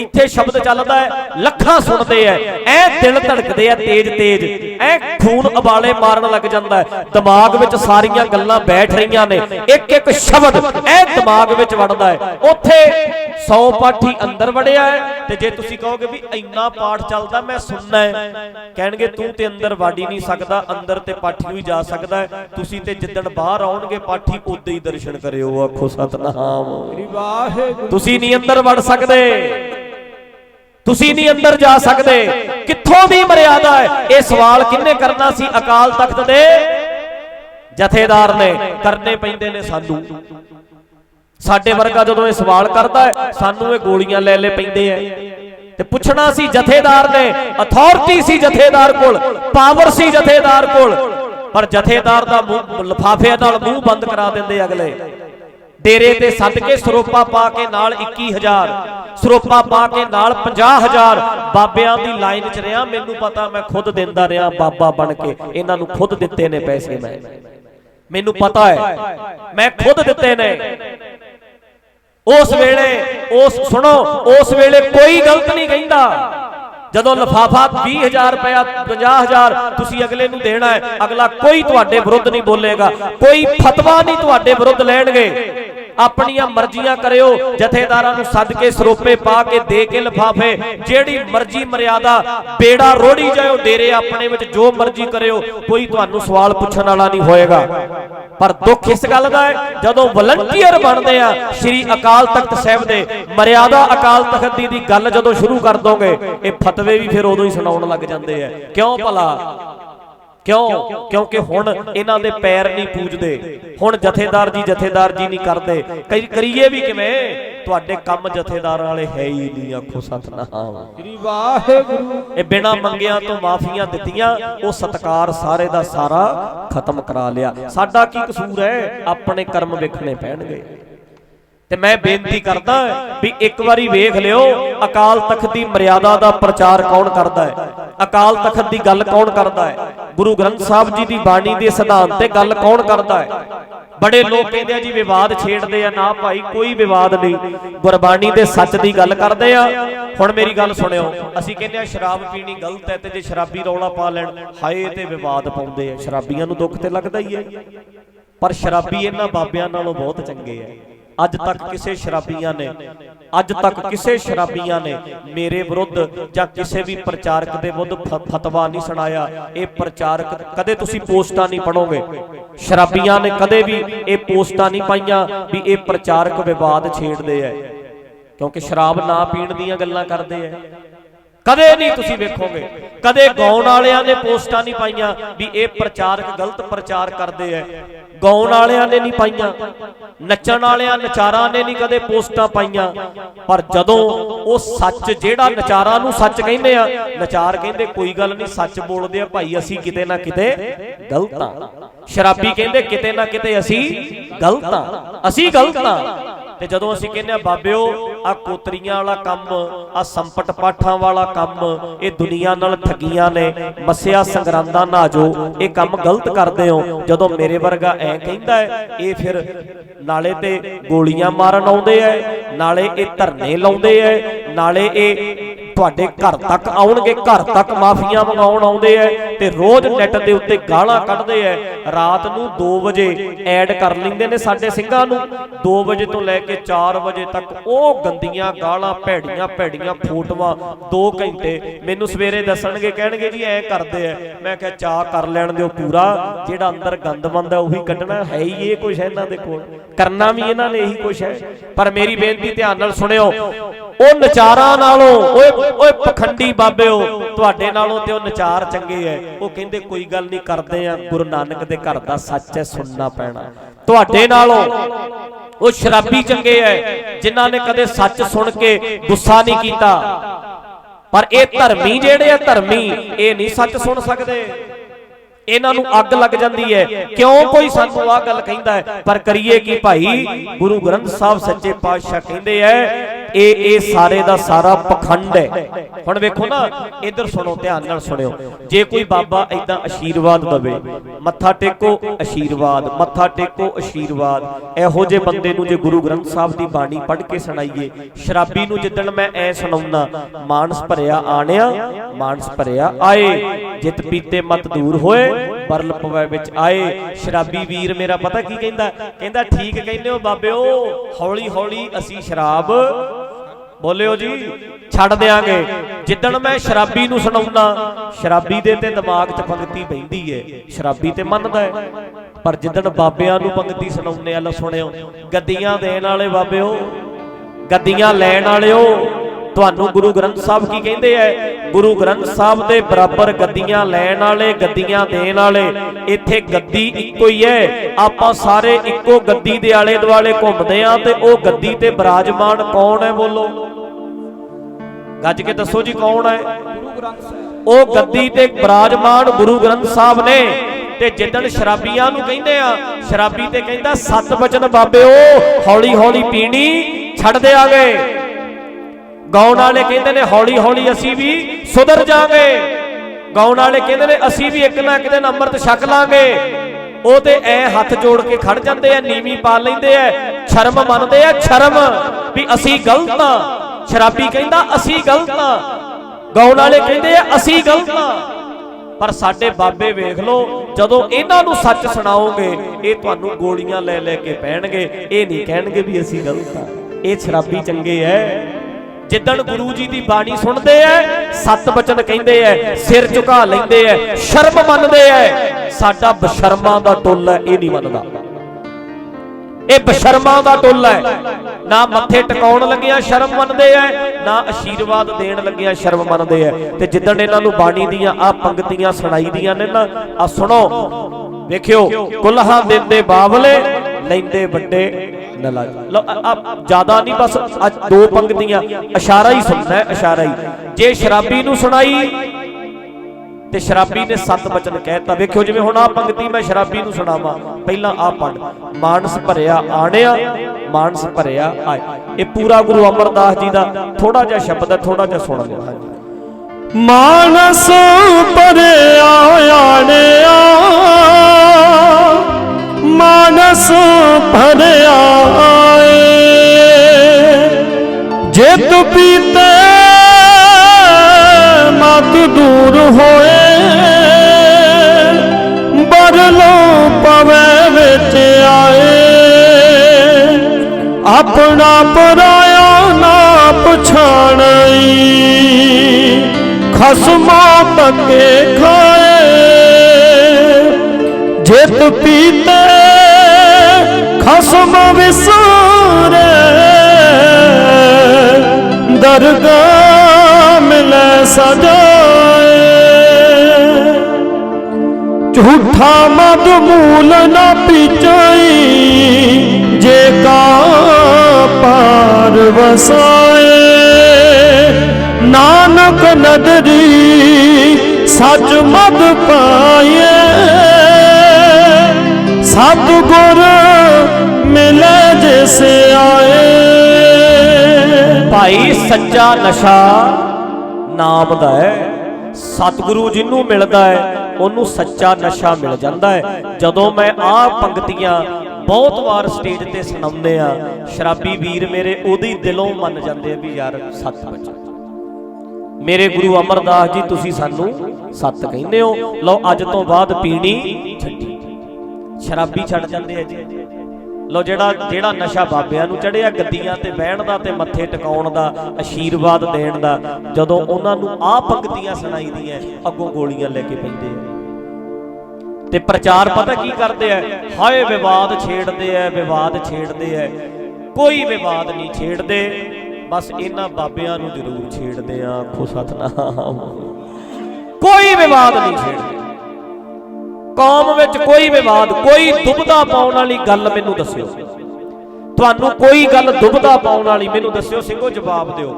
ਇੱਥੇ ਸ਼ਬਦ ਚੱਲਦਾ ਹੈ ਲੱਖਾਂ ਸੁਣਦੇ ਐ ਐ ਦਿਲ ਧੜਕਦੇ ਐ ਤੇਜ਼ ਤੇਜ਼ ਐ ਖੂਨ ਉਬਾਲੇ ਮਾਰਨ ਲੱਗ ਜਾਂਦਾ ਹੈ। ਦਿਮਾਗ ਵਿੱਚ ਸਾਰੀਆਂ ਗੱਲਾਂ ਬੈਠ ਰਹੀਆਂ ਨੇ ਇੱਕ ਇੱਕ ਸ਼ਬਦ ਐ ਦਿਮਾਗ ਵਿੱਚ ਵੜਦਾ ਹੈ। ਉੱਥੇ 100 ਪਾਠੀ ਅੰਦਰ ਵੜਿਆ ਹੈ ਤੇ ਜੇ ਤੁਸੀਂ ਕਹੋਗੇ ਵੀ ਇੰਨਾ ਪਾਠ ਚੱਲਦਾ ਮੈਂ ਸੁਣਨਾ ਹੈ। ਕਹਿਣਗੇ ਤੂੰ ਤੇ ਅੰਦਰ ਵਾੜੀ ਨਹੀਂ ਸਕਦਾ ਅੰਦਰ ਤੇ ਪਾਠੀ ਵੀ ਜਾ ਸਕਦਾ ਤੁਸੀਂ ਤੇ ਜਿੱਦਣ ਬਾਹਰ ਆਉਣਗੇ ਪਾਠੀ ਉਦੋਂ ਹੀ ਦਰਸ਼ਨ ਕਰਿਓ ਆਖੋ ਸਤਨਾਮ। ਵਾਹਿਗੁਰੂ ਤੁਸੀਂ ਨਹੀਂ ਅੰਦਰ ਵੜ ਸਕਦੇ। ਤੁਸੀਂ ਨਹੀਂ ਅੰਦਰ ਜਾ ਸਕਦੇ। ਕਿੱਥੋਂ ਦੀ ਮਰਿਆਦਾ ਹੈ? ਇਹ ਸਵਾਲ ਕਿੰਨੇ ਕਰਨਾ ਸੀ ਅਕਾਲ ਤਖਤ ਦੇ? ਜਥੇਦਾਰ ਨੇ, ਕਰਨੇ ਪੈਂਦੇ ਨੇ ਸਾਨੂੰ। ਸਾਡੇ ਵਰਗਾ ਜਦੋਂ ਇਹ ਸਵਾਲ ਕਰਦਾ ਹੈ, ਸਾਨੂੰ ਇਹ ਗੋਲੀਆਂ ਲੈ ਲੈ ਪੈਂਦੇ ਐ। ਤੇ ਪੁੱਛਣਾ ਸੀ ਜਥੇਦਾਰ ਨੇ ਅਥਾਰਟੀ ਸੀ ਜਥੇਦਾਰ ਕੋਲ ਪਾਵਰ ਸੀ ਜਥੇਦਾਰ ਕੋਲ। ਪਰ ਜਥੇਦਾਰ ਦਾ ਲਿਫਾਫੇ ਨਾਲ ਮੂੰਹ ਬੰਦ ਕਰਾ ਦਿੰਦੇ ਅਗਲੇ। ਡੇਰੇ ਤੇ ਸੱਦ ਕੇ ਸਰੋਪਾ ਪਾ ਕੇ ਨਾਲ 21000 ਸਰੋਪਾ ਪਾ ਕੇ ਨਾਲ 50000 ਬਾਬਿਆਂ ਦੀ ਲਾਈਨ 'ਚ ਰਿਹਾ। ਮੈਨੂੰ ਪਤਾ ਮੈਂ ਖੁਦ ਦਿੰਦਾ ਰਿਹਾ ਬਾਬਾ ਬਣ ਕੇ। ਇਹਨਾਂ ਨੂੰ ਖੁਦ ਦਿੱਤੇ ਨੇ ਪੈਸੇ ਮੈਂ। ਮੈਨੂੰ ਪਤਾ ਹੈ, ਮੈਂ ਖੁਦ ਦਿੱਤੇ ਨੇ। ਉਸ ਵੇਲੇ, ਉਸ ਸੁਣੋ, ਉਸ ਵੇਲੇ ਕੋਈ ਗਲਤ ਨਹੀਂ ਕਹਿੰਦਾ। ਜਦੋਂ ਲਫਾਫਾ 20000 ਰੁਪਇਆ 50000 ਤੁਸੀਂ ਅਗਲੇ ਨੂੰ ਦੇਣਾ ਹੈ, ਅਗਲਾ ਕੋਈ ਤੁਹਾਡੇ ਵਿਰੁੱਧ ਨਹੀਂ ਬੋਲੇਗਾ। ਕੋਈ ਫਤਵਾ ਨਹੀਂ ਤੁਹਾਡੇ ਵਿਰੁੱਧ ਲੈਣਗੇ। ਆਪਣੀਆਂ ਮਰਜ਼ੀਆਂ ਕਰਿਓ, ਜਥੇਦਾਰਾਂ ਨੂੰ ਸੱਦ ਕੇ ਸਰੋਪੇ ਪਾ ਕੇ ਦੇ ਕੇ ਲਫਾਫੇ। ਜਿਹੜੀ ਮਰਜ਼ੀ ਮਰਿਆਦਾ, ਬੇੜਾ ਰੋੜੀ ਜਾਓ ਡੇਰੇ ਆਪਣੇ ਵਿੱਚ ਜੋ ਮਰਜ਼ੀ ਕਰਿਓ, ਕੋਈ ਤੁਹਾਨੂੰ ਸਵਾਲ ਪੁੱਛਣ ਵਾਲਾ ਨਹੀਂ ਹੋਏਗਾ। ਪਰ ਦੁੱਖ ਇਸ ਗੱਲ ਦਾ ਹੈ, ਜਦੋਂ ਵਲੰਟੀਅਰ ਬਣਦੇ ਆ, ਸ੍ਰੀ ਅਕਾਲ ਤਖਤ ਸਾਹਿਬ ਦੇ ਮਰਿਆਦਾ ਅਕਾਲ ਤਖਤ ਦੀ ਦੀ ਗੱਲ ਜਦੋਂ ਸ਼ੁਰੂ ਕਰ ਦੋਗੇ, ਇਹ ਫਤਵੇ ਵੀ ਫਿਰ ਉਦੋਂ ਹੀ ਸੁਣਾਉਣ ਲੱਗ ਜਾਂਦੇ ਆ। ਕਿਉਂ ਭਲਾ? ਕਿਉਂ? ਕਿਉਂਕਿ ਹੁਣ ਇਹਨਾਂ ਦੇ ਪੈਰ ਨਹੀਂ ਪੂਜਦੇ। ਹੁਣ ਜਥੇਦਾਰ ਜੀ ਜਥੇਦਾਰ ਜੀ ਨਹੀਂ ਕਰਦੇ। ਕਈ ਕਰੀਏ ਵੀ ਕਿਵੇਂ? ਤੁਹਾਡੇ ਕੰਮ ਜਥੇਦਾਰਾਂ ਵਾਲੇ ਹੈ ਹੀ ਨਹੀਂ ਆਖੋ ਸਤਨਾਮ। ਸ੍ਰੀ ਵਾਹਿਗੁਰੂ। ਇਹ ਬਿਨਾ ਮੰਗਿਆਂ ਤੋਂ ਮਾਫੀਆਂ ਦਿੱਤੀਆਂ ਉਹ ਸਤਕਾਰ ਸਾਰੇ ਦਾ ਸਾਰਾ ਖਤਮ ਕਰਾ ਲਿਆ। ਸਾਡਾ ਕੀ ਕਸੂਰ ਹੈ? ਆਪਣੇ ਕਰਮ ਵੇਖਣੇ ਪੈਣਗੇ। ਤੇ ਮੈਂ ਬੇਨਤੀ ਕਰਦਾ ਵੀ ਇੱਕ ਵਾਰੀ ਵੇਖ ਲਿਓ, ਅਕਾਲ ਤਖਤ ਦੀ ਮਰਿਆਦਾ ਦਾ ਪ੍ਰਚਾਰ ਕੌਣ ਕਰਦਾ ਹੈ? ਅਕਾਲ ਤਖਤ ਦੀ ਗੱਲ ਕੌਣ ਕਰਦਾ ਹੈ? ਗੁਰੂ ਗ੍ਰੰਥ ਸਾਹਿਬ ਜੀ ਦੀ ਬਾਣੀ ਦੇ ਸਿਧਾਂਤ ਤੇ ਗੱਲ ਕੌਣ ਕਰਦਾ ਹੈ? ਬੜੇ ਲੋਕ ਕਹਿੰਦੇ ਆ ਜੀ, ਵਿਵਾਦ ਛੇੜਦੇ ਆ। ਨਾ ਭਾਈ, ਕੋਈ ਵਿਵਾਦ ਨਹੀਂ। ਗੁਰਬਾਣੀ ਦੇ ਸੱਚ ਦੀ ਗੱਲ ਕਰਦੇ ਆ। ਹੁਣ ਮੇਰੀ ਗੱਲ ਸੁਣਿਓ, ਅਸੀਂ ਕਹਿੰਦੇ ਆ, ਸ਼ਰਾਬ ਪੀਣੀ ਗਲਤ ਹੈ ਤੇ ਜੇ ਸ਼ਰਾਬੀ ਰੌਲਾ ਪਾ ਲੈਣ, ਹਾਏ ਤੇ ਵਿਵਾਦ ਪਾਉਂਦੇ ਆ। ਸ਼ਰਾਬੀਆਂ ਨੂੰ ਦੁੱਖ ਤੇ ਲੱਗਦਾ ਹੀ ਹੈ। ਪਰ ਸ਼ਰਾਬੀ ਇਹਨਾਂ ਬਾਬਿਆਂ ਨਾਲੋਂ ਬਹੁਤ ਚੰਗੇ ਆ। ਅੱਜ ਤੱਕ ਕਿਸੇ ਸ਼ਰਾਬੀਆਂ ਨੇ, ਅੱਜ ਤੱਕ ਕਿਸੇ ਸ਼ਰਾਬੀਆਂ ਨੇ ਮੇਰੇ ਵਿਰੁੱਧ ਜਾਂ ਕਿਸੇ ਵੀ ਪ੍ਰਚਾਰਕ ਦੇ ਵਿਰੁੱਧ ਫਤਵਾ ਨਹੀਂ ਸੁਣਾਇਆ। ਇਹ ਪ੍ਰਚਾਰਕ ਕਦੇ ਤੁਸੀਂ ਪੋਸਟਾਂ ਨਹੀਂ ਪੜੋਗੇ ਸ਼ਰਾਬੀਆਂ ਨੇ ਕਦੇ ਵੀ ਇਹ ਪੋਸਟਾਂ ਨਹੀਂ ਪਾਈਆਂ ਵੀ ਇਹ ਪ੍ਰਚਾਰਕ ਵਿਵਾਦ ਛੇੜਦੇ ਐ। ਕਿਉਂਕਿ ਸ਼ਰਾਬ ਨਾ ਪੀਣ ਦੀਆਂ ਗੱਲਾਂ ਕਰਦੇ ਐ। ਕਦੇ ਨਹੀਂ ਤੁਸੀਂ ਵੇਖੋਗੇ। ਕਦੇ ਗਾਉਣ ਵਾਲਿਆਂ ਨੇ ਪੋਸਟਾਂ ਨਹੀਂ ਪਾਈਆਂ ਵੀ ਇਹ ਪ੍ਰਚਾਰਕ ਗਲਤ ਪ੍ਰਚਾਰ ਕਰਦੇ ਐ। ਗਾਉਣ ਵਾਲਿਆਂ ਨੇ ਨਹੀਂ ਪਾਈਆਂ। ਨੱਚਣ ਵਾਲਿਆਂ, ਨਚਾਰਾਂ ਨੇ ਨਹੀਂ ਕਦੇ ਪੋਸਟਾਂ ਪਾਈਆਂ। ਪਰ ਜਦੋਂ ਉਹ ਸੱਚ ਜਿਹੜਾ ਨਚਾਰਾਂ ਨੂੰ ਸੱਚ ਕਹਿੰਦੇ ਆ, ਨਚਾਰ ਕਹਿੰਦੇ, ਕੋਈ ਗੱਲ ਨਹੀਂ, ਸੱਚ ਬੋਲਦੇ ਆ, ਭਾਈ ਅਸੀਂ ਕਿਤੇ ਨਾ ਕਿਤੇ ਗਲਤ ਆ। ਸ਼ਰਾਬੀ ਕਹਿੰਦੇ, ਕਿਤੇ ਨਾ ਕਿਤੇ ਅਸੀਂ ਗਲਤ ਆ। ਅਸੀਂ ਗਲਤ ਆ। ਤੇ ਜਦੋਂ ਅਸੀਂ ਕਹਿੰਦੇ ਆ, ਬਾਬਿਓ ਆ ਕੋਤਰੀਆਂ ਵਾਲਾ ਕੰਮ ਆ ਸੰਪਟ ਪਾਠਾਂ ਵਾਲਾ ਕੰਮ, ਇਹ ਦੁਨੀਆ ਨਾਲ ਠੱਗੀਆਂ ਨੇ, ਮਸਿਆ ਸੰਗਰਾਂਦਾ ਨਾ ਜੋ ਇਹ ਕੰਮ ਗਲਤ ਕਰਦੇ ਹੋ। ਜਦੋਂ ਮੇਰੇ ਵਰਗਾ ਐ ਕਹਿੰਦਾ ਹੈ, ਇਹ ਫਿਰ ਨਾਲੇ ਤੇ ਗੋਲੀਆਂ ਮਾਰਨ ਆਉਂਦੇ ਐ, ਨਾਲੇ ਇਹ ਧਰਨੇ ਲਾਉਂਦੇ ਐ, ਨਾਲੇ ਇਹ ਤੁਹਾਡੇ ਘਰ ਤੱਕ ਆਉਣਗੇ, ਘਰ ਤੱਕ ਮਾਫੀਆਂ ਮੰਗਾਉਣ ਆਉਂਦੇ ਐ ਤੇ ਰੋਜ਼ ਨੈਟ ਦੇ ਉੱਤੇ ਗਾਲਾਂ ਕੱਢਦੇ ਐ। ਰਾਤ ਨੂੰ 2 ਵਜੇ ਐਡ ਕਰ ਲੈਂਦੇ ਨੇ ਸਾਡੇ ਸਿੰਘਾਂ ਨੂੰ। 2 ਵਜੇ ਤੋਂ ਲੈ ਕੇ 4 ਵਜੇ ਤੱਕ ਉਹ ਗੰਦੀਆਂ ਗਾਲਾਂ, ਭੈੜੀਆਂ ਭੈੜੀਆਂ ਫੋਟੋਆਂ 2 ਘੰਟੇ ਮੈਨੂੰ ਸਵੇਰੇ ਦੱਸਣਗੇ, ਕਹਿਣਗੇ ਜੀ ਐ ਕਰਦੇ ਐ। ਮੈਂ ਕਿਹਾ ਚਾਹ ਕਰ ਲੈਣ ਦਿਓ ਪੂਰਾ, ਜਿਹੜਾ ਅੰਦਰ ਗੰਦਮੰਦ ਹੈ ਉਹੀ ਕੱਢਣਾ, ਹੈ ਹੀ ਇਹ ਕੁਛ ਹੈ ਇਹਨਾਂ ਦੇ ਕੋਲ। ਕਰਨਾ ਵੀ ਇਹਨਾਂ ਨੇ ਇਹੀ ਕੁਛ ਹੈ। ਪਰ ਮੇਰੀ ਬੇਨਤੀ ਧਿਆਨ ਨਾਲ ਸੁਣਿਓ ਉਹ ਨਚਾਰਾਂ ਨਾਲੋਂ, ਓਏ ਓਏ ਪਖੰਡੀ ਬਾਬਿਓ, ਤੁਹਾਡੇ ਨਾਲੋਂ ਤੇ ਉਹ ਨਚਾਰ ਚੰਗੇ ਐ। ਉਹ ਕਹਿੰਦੇ, ਕੋਈ ਗੱਲ ਨਹੀਂ ਕਰਦੇ ਆ, ਗੁਰੂ ਨਾਨਕ ਦੇ ਘਰ ਦਾ ਸੱਚ ਹੈ ਸੁਣਨਾ ਪੈਣਾ। ਤੁਹਾਡੇ ਨਾਲੋਂ ਉਹ ਸ਼ਰਾਬੀ ਚੰਗੇ ਐ, ਜਿਨ੍ਹਾਂ ਨੇ ਕਦੇ ਸੱਚ ਸੁਣ ਕੇ ਗੁੱਸਾ ਨਹੀਂ ਕੀਤਾ। ਪਰ ਇਹ ਧਰਮੀ ਜਿਹੜੇ ਆ ਧਰਮੀ, ਇਹ ਨਹੀਂ ਸੱਚ ਸੁਣ ਸਕਦੇ। ਇਹਨਾਂ ਨੂੰ ਅੱਗ ਲੱਗ ਜਾਂਦੀ ਹੈ। ਕਿਉਂ? ਕੋਈ ਸਾਨੂੰ ਆਹ ਗੱਲ ਕਹਿੰਦਾ ਹੈ। ਪਰ ਕਰੀਏ ਕੀ ਭਾਈ? ਗੁਰੂ ਗ੍ਰੰਥ ਸਾਹਿਬ ਸੱਚੇ ਪਾਤਸ਼ਾਹ ਕਹਿੰਦੇ ਐ, ਇਹ ਇਹ ਸਾਰੇ ਦਾ ਸਾਰਾ ਪਖੰਡ ਹੈ। ਹੁਣ ਵੇਖੋ ਨਾ, ਇੱਧਰ ਸੁਣੋ, ਧਿਆਨ ਨਾਲ ਸੁਣਿਓ। ਜੇ ਕੋਈ ਬਾਬਾ ਇਦਾਂ ਆਸ਼ੀਰਵਾਦ ਦਵੇ, ਮੱਥਾ ਟੇਕੋ ਆਸ਼ੀਰਵਾਦ ਮੱਥਾ ਟੇਕੋ ਆਸ਼ੀਰਵਾਦ ਇਹੋ ਜੇ ਬੰਦੇ ਨੂੰ ਜੇ ਗੁਰੂ ਗ੍ਰੰਥ ਸਾਹਿਬ ਦੀ ਬਾਣੀ ਪੜ੍ਹ ਕੇ ਸੁਣਾਈਏ, ਸ਼ਰਾਬੀ ਨੂੰ ਜਿੱਦਣ ਮੈਂ ਐ ਸੁਣਾਉਣਾ ਮਾਨਸ ਭਰਿਆ ਆਣਿਆ, ਮਾਨਸ ਭਰਿਆ ਆਏ, ਜਿਤ ਪੀਤੇ ਮਤ ਦੂਰ ਹੋਏ ਪਰਲ ਪਵੈ ਵਿੱਚ ਆਏ। ਸ਼ਰਾਬੀ ਵੀਰ ਮੇਰਾ ਪਤਾ ਕੀ ਕਹਿੰਦਾ? ਕਹਿੰਦਾ, ਠੀਕ ਕਹਿੰਦੇ ਹੋ ਬਾਬਿਓ ਹੌਲੀ ਹੌਲੀ ਅਸੀਂ ਸ਼ਰਾਬ ਬੋਲਿਓ ਜੀ, ਛੱਡ ਦਿਆਂਗੇ। ਜਿੱਦਣ ਮੈਂ ਸ਼ਰਾਬੀ ਨੂੰ ਸੁਣਾਉਂਦਾ, ਸ਼ਰਾਬੀ ਦੇ ਤੇ ਦਿਮਾਗ 'ਚ ਪੰਗਤੀ ਪੈਂਦੀ ਏ। ਸ਼ਰਾਬੀ ਤੇ ਮੰਨਦਾ ਹੈ ਪਰ ਜਿੱਦਣ ਬਾਬਿਆਂ ਨੂੰ ਪੰਗਤੀ ਸੁਣਾਉਂਦੇ ਆ ਲੋ ਸੁਣਿਓ। ਗੱਦੀਆਂ ਦੇਣ ਵਾਲੇ ਬਾਬਿਓ, ਗੱਦੀਆਂ ਲੈਣ ਵਾਲਿਓ ਤੁਹਾਨੂੰ ਗੁਰੂ ਗ੍ਰੰਥ ਸਾਹਿਬ ਕੀ ਕਹਿੰਦੇ ਐ? ਗੁਰੂ ਗ੍ਰੰਥ ਸਾਹਿਬ ਦੇ ਬਰਾਬਰ ਗੱਦੀਆਂ ਲੈਣ ਵਾਲੇ, ਗੱਦੀਆਂ ਦੇਣ ਵਾਲੇ, ਇੱਥੇ ਗੱਦੀ ਇੱਕੋ ਹੀ ਐ। ਆਪਾਂ ਸਾਰੇ ਇੱਕੋ ਗੱਦੀ ਦੇ ਆਲੇ ਦੁਆਲੇ ਘੁੰਮਦੇ ਆ ਤੇ ਉਹ ਗੱਦੀ ਤੇ ਬਿਰਾਜਮਾਨ ਕੌਣ ਹੈ ਬੋਲੋ? ਗੱਜ ਕੇ ਦੱਸੋ ਜੀ ਕੌਣ ਹੈ ਗੁਰੂ ਗ੍ਰੰਥ ਸਾਹਿਬ ਉਹ ਗੱਦੀ ਤੇ ਬਿਰਾਜਮਾਨ ਗੁਰੂ ਗ੍ਰੰਥ ਸਾਹਿਬ ਨੇ ਤੇ ਜਿੱਦਣ ਸ਼ਰਾਬੀਆਂ ਨੂੰ ਕਹਿੰਦੇ ਆ, ਸ਼ਰਾਬੀ ਤੇ ਕਹਿੰਦਾ, ਸੱਤ ਬਚਨ ਬਾਬਿਓ ਹੌਲੀ ਹੌਲੀ ਪੀਣੀ, ਛੱਡ ਦਿਆਂਗੇ ਗਾਉਣ ਵਾਲੇ ਕਹਿੰਦੇ ਨੇ, ਹੌਲੀ ਹੌਲੀ ਅਸੀਂ ਵੀ ਸੁਧਰ ਜਾਾਂਗੇ ਗਾਉਣ ਵਾਲੇ ਕਹਿੰਦੇ ਨੇ, ਅਸੀਂ ਵੀ ਇੱਕ ਨਾ ਇੱਕ ਦਿਨ ਅੰਮ੍ਰਿਤ ਛਕ ਲਾਂਗੇ। ਉਹ ਤੇ ਐ ਹੱਥ ਜੋੜ ਕੇ ਖੜ ਜਾਂਦੇ ਆ, ਨੀਵੀਂ ਪਾ ਲੈਂਦੇ ਆ, ਸ਼ਰਮ ਮੰਨਦੇ ਆ, ਸ਼ਰਮ ਵੀ ਅਸੀਂ ਗਲਤ ਆ। ਸ਼ਰਾਬੀ ਕਹਿੰਦਾ, ਅਸੀਂ ਗਲਤ ਆ। ਗਾਉਣ ਵਾਲੇ ਕਹਿੰਦੇ ਆ, ਅਸੀਂ ਗਲਤ ਆ। ਪਰ ਸਾਡੇ ਬਾਬੇ ਵੇਖ ਲਓ, ਜਦੋਂ ਇਹਨਾਂ ਨੂੰ ਸੱਚ ਸੁਣਾਓਗੇ, ਇਹ ਤੁਹਾਨੂੰ ਗੋਲੀਆਂ ਲੈ ਲੈ ਕੇ ਪੈਣਗੇ। ਇਹ ਨਹੀਂ ਕਹਿਣਗੇ ਵੀ ਅਸੀਂ ਗਲਤ ਆ। ਇਹ ਸ਼ਰਾਬੀ ਚੰਗੇ ਐ। ਜਿੱਦਣ ਗੁਰੂ ਜੀ ਦੀ ਬਾਣੀ ਸੁਣਦੇ ਐ, ਸਤ ਬਚਨ ਕਹਿੰਦੇ ਐ, ਸਿਰ ਝੁਕਾ ਲੈਂਦੇ ਐ, ਸ਼ਰਮ ਮੰਨਦੇ ਐ। ਸਾਡਾ ਬਸ਼ਰਮਾਂ ਦਾ ਟੁੱਲ ਐ, ਇਹ ਨਹੀਂ ਮੰਨਦਾ। ਇਹ ਬਸ਼ਰਮਾਂ ਦਾ ਟੁੱਲ ਹੈ ਨਾ ਮੱਥੇ ਟਿਕਾਉਣ ਲੱਗਿਆ ਸ਼ਰਮ ਮੰਨਦੇ ਐ, ਨਾ ਆਸ਼ੀਰਵਾਦ ਦੇਣ ਲੱਗਿਆਂ ਸ਼ਰਮ ਮੰਨਦੇ ਐ। ਤੇ ਜਿੱਦਣ ਇਹਨਾਂ ਨੂੰ ਬਾਣੀ ਦੀਆਂ ਆ ਪੰਕਤੀਆਂ ਸੁਣਾਈਦੀਆਂ ਨੇ ਨਾ ਆ ਸੁਣੋ। ਵੇਖਿਓ, ਕੁਲਹਾਂ ਦਿੰਦੇ ਬਾਵਲੇ, ਲੈਂਦੇ ਵੱਡੇ। ਨਲਾ ਲਓ ਜ਼ਿਆਦਾ ਨਹੀਂ, ਬਸ ਅੱਜ ਦੋ ਪੰਕਤੀਆਂ ਇਸ਼ਾਰਾ ਹੀ ਸੁਣਦਾ ਇਸ਼ਾਰਾ ਹੀ। ਜੇ ਸ਼ਰਾਬੀ ਨੂੰ ਸੁਣਾਈ ਤੇ ਸ਼ਰਾਬੀ ਨੇ ਸੱਤ ਬਚਨ ਕਹਿਤਾ ਵੇਖਿਓ ਜਿਵੇਂ ਹੁਣ ਆ ਪੰਕਤੀ ਮੈਂ ਸ਼ਰਾਬੀ ਨੂੰ ਸੁਣਾਵਾਂ। ਪਹਿਲਾਂ ਆ ਪੜ ਮਾਨਸ ਭਰਿਆ ਆਣਿਆ, ਮਾਨਸ ਭਰਿਆ ਆਏ ਇਹ ਪੂਰਾ ਗੁਰੂ ਅਮਰਦਾਸ ਜੀ ਦਾ ਥੋੜਾ ਜਿਹਾ ਸ਼ਬਦ ਹੈ ਥੋੜਾ ਜਿਹਾ ਸੁਣ ਲਿਓ। ਹਾਂਜੀ ਮਾਨਸ ਪਰਿਆ ਆਣਿਆ। ਮਾਨਸ ਭਰਿਆ ਆਏ ਜਿਤ ਪੀਤੇ ਮਤ ਦੂਰ ਹੋਏ ਬਰਲੋ ਪਵੇ ਵਿੱਚ ਆਏ ਆਪਣਾ ਪਰਾਇਆ ਨਾ ਪਛਾਣਈ ਖਸਮਾ ਪੱਕੇ ਖਾਏ ਜਿਤ ਪੀਤੇ ਖਸਮ ਵਿਸਾਰੇ ਦਰਗਾਹ ਮਿਲੇ ਸਜਾਏ। ਝੂਠਾ ਮਦ ਮੂਲ ਨਾ ਪੀਚਈ, ਜੇ ਕਾ ਪਾਰ ਵਸਾਏ। ਨਾਨਕ ਨਦਰੀ ਸੱਚ ਮਦ ਪਾਏ ਸਤ ਗੁਰ ਆਏ। ਭਾਈ ਸੱਚਾ ਨਸ਼ਾ ਨਾਮ ਦਾ ਹੈ। ਸਤਿਗੁਰੂ ਜਿਹਨੂੰ ਮਿਲਦਾ ਹੈ, ਉਹਨੂੰ ਸੱਚਾ ਨਸ਼ਾ ਮਿਲ ਜਾਂਦਾ ਹੈ। ਜਦੋਂ ਮੈਂ ਆਹ ਪੰਕਤੀਆਂ ਬਹੁਤ ਵਾਰ ਸਟੇਜ ਤੇ ਸੁਣਾਉਂਦੇ ਆ ਸ਼ਰਾਬੀ ਵੀਰ ਮੇਰੇ ਉਹਦੀ ਦਿਲੋਂ ਮੰਨ ਜਾਂਦੇ ਆ ਵੀ ਯਾਰ ਸੱਤ ਬੱਚਾ। ਮੇਰੇ ਗੁਰੂ ਅਮਰਦਾਸ ਜੀ, ਤੁਸੀਂ ਸਾਨੂੰ ਸੱਤ ਕਹਿੰਦੇ ਹੋ। ਲਓ, ਅੱਜ ਤੋਂ ਬਾਅਦ ਪੀਣੀ ਛੱਡੀ। ਸ਼ਰਾਬੀ ਛੱਡ ਜਾਂਦੇ ਆ ਜੀ। ਲੋ ਜਿਹੜਾ ਜਿਹੜਾ ਨਸ਼ਾ ਬਾਬਿਆਂ ਨੂੰ ਚੜਿਆ ਗੱਦੀਆਂ ਤੇ ਬਹਿਣ ਦਾ ਤੇ ਮੱਥੇ ਟਿਕਾਉਣ ਦਾ ਆਸ਼ੀਰਵਾਦ ਦੇਣ ਦਾ, ਜਦੋਂ ਉਹਨਾਂ ਨੂੰ ਆਹ ਪੰਕਤੀਆਂ ਸੁਣਾਈਦੀਆਂ, ਅੱਗੋਂ ਗੋਲੀਆਂ ਲੈ ਕੇ ਪੈਂਦੇ ਆ। ਤੇ ਪ੍ਰਚਾਰ ਪਤਾ ਕੀ ਕਰਦੇ ਆ? ਹਾਏ, ਵਿਵਾਦ ਛੇੜਦੇ ਆ, ਵਿਵਾਦ ਛੇੜਦੇ ਆ। ਕੋਈ ਵਿਵਾਦ ਨਹੀਂ ਛੇੜਦੇ, ਬਸ ਇਹਨਾਂ ਬਾਬਿਆਂ ਨੂੰ ਜ਼ਰੂਰ ਛੇੜਦੇ ਆ। ਆਖੋ ਸਤਨਾਮ। ਕੋਈ ਵਿਵਾਦ ਨਹੀਂ ਛੇੜਦੇ। ਕੌਮ ਵਿੱਚ ਕੋਈ ਵਿਵਾਦ, ਕੋਈ ਦੁਬਦਾ ਪਾਉਣ ਵਾਲੀ ਗੱਲ ਮੈਨੂੰ ਦੱਸਿਓ। ਤੁਹਾਨੂੰ ਕੋਈ ਗੱਲ ਦੁਬਦਾ ਪਾਉਣ ਵਾਲੀ ਮੈਨੂੰ ਦੱਸਿਓ, ਸਿੰਘੋ ਜਵਾਬ ਦਿਓ।